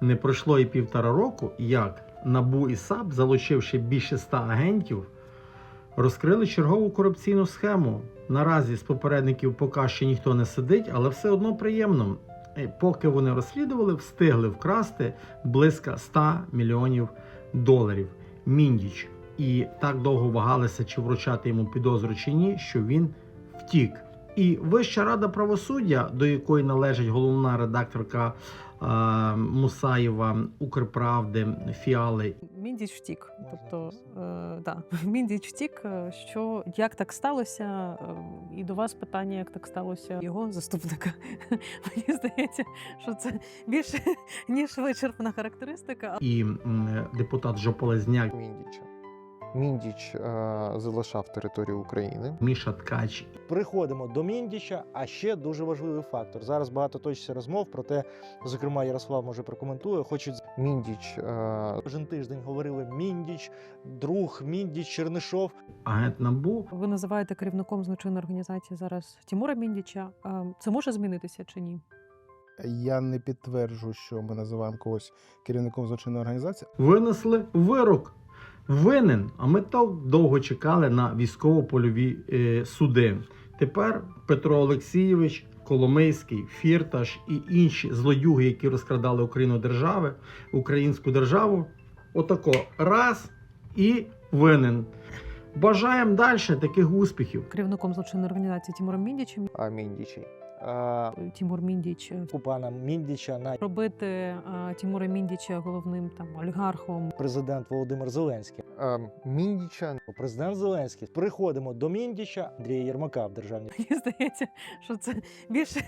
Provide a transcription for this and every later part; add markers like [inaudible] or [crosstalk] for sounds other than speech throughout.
Не пройшло і півтора року, як НАБУ і САП, залучивши більше ста агентів, розкрили чергову корупційну схему. Наразі з попередників поки що ніхто не сидить, але все одно приємно. Е, Поки вони розслідували, встигли вкрасти близько 100 мільйонів доларів. Міндіч. І так довго вагалися, чи вручати йому підозру чи ні, що він втік. І Вища рада правосуддя, до якої належить головна редакторка е, Мусаєва Укрправди Фіали Міндіч втік. Тобто, е, да, [laughs] Міндіч втік. е, Що як так сталося? Е, І до вас питання, як так сталося його заступника. [laughs] Мені здається, що це більше [laughs] ніж вичерпна характеристика. і м, депутат Жополезняк Міндіча. Міндіч е, залишав територію України. Міша Ткач Приходимо до Міндіча, а ще дуже важливий фактор. Зараз багато точиться розмов про те, зокрема, Ярослав може прокоментує. Хочуть Міндіч е, кожен тиждень говорили Міндіч, друг, Міндіч, Чернишов. агент НАБУ Ви називаєте керівником злочинної організації зараз Тимура Міндіча. Е, Це може змінитися чи ні? Я не підтверджую, що ми називаємо когось керівником злочинної організації. винесли вирок. Винен. А ми так довго чекали на військово-польові е, суди. Тепер Петро Олексійович, Коломийський, Фірташ і інші злодюги, які розкрадали Україну держави, українську державу, отако раз і винен. Бажаємо далі таких успіхів. Керівником злочинної організації Тимуром Міндічем. а Міндічі. Е, Тимур Міндіч е, У пана Міндіча на робити е, Тимура Міндіча головним там олігархом. президент Володимир Зеленський. Е, Міндіча Президент Зеленський. Приходимо до Міндіча Андрія Єрмака в державній Мені здається, що це більше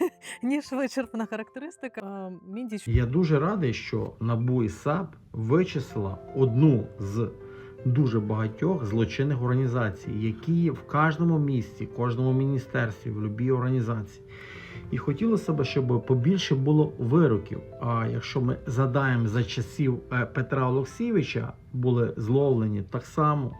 ніж вичерпна характеристика. Міндіч Я дуже радий, що НАБУ і САП вичислила одну з дуже багатьох злочинних організацій, які є в кожному місті, кожному міністерстві, в будь-якій організації. І хотілося б, щоб побільше було вироків. А якщо ми згадаємо за часів е, Петра Олексійовича, були зловлені так само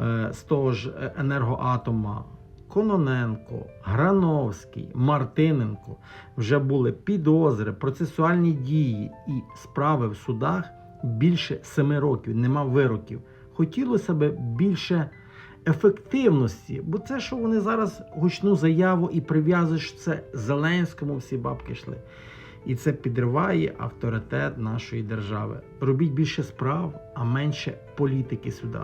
е, з того ж е, енергоатома. Кононенко, Грановський, Мартиненко вже були підозри, процесуальні дії і справи в судах більше семи років, нема вироків. Хотілося б більше ефективності, бо це, що вони зараз гучну заяву і прив'язуєш це Зеленському, всі бабки йшли. І це підриває авторитет нашої держави. Робіть більше справ, а менше політики сюди.